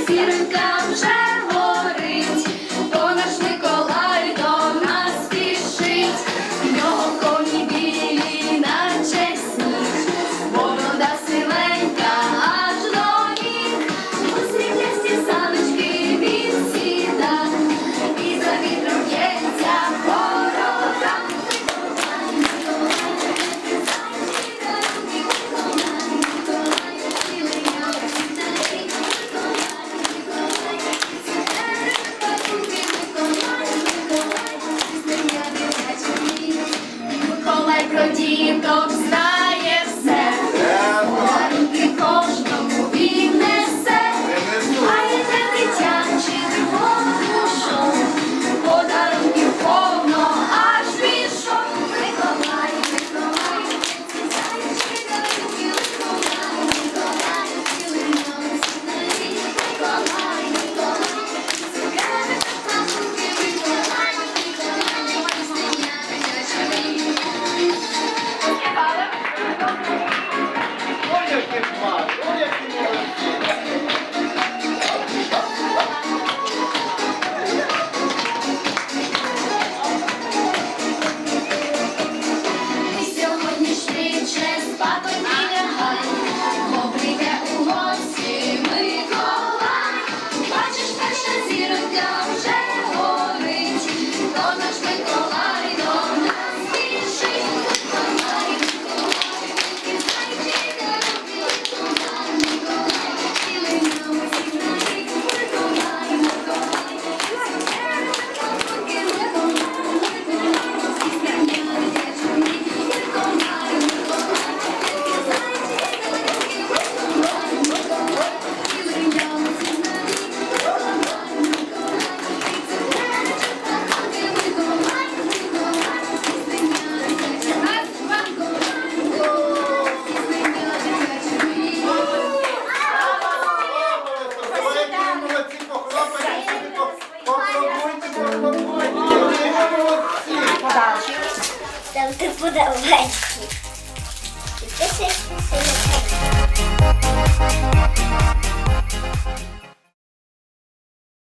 зіронька вже. Ставте подобайки. Підписуйтесь на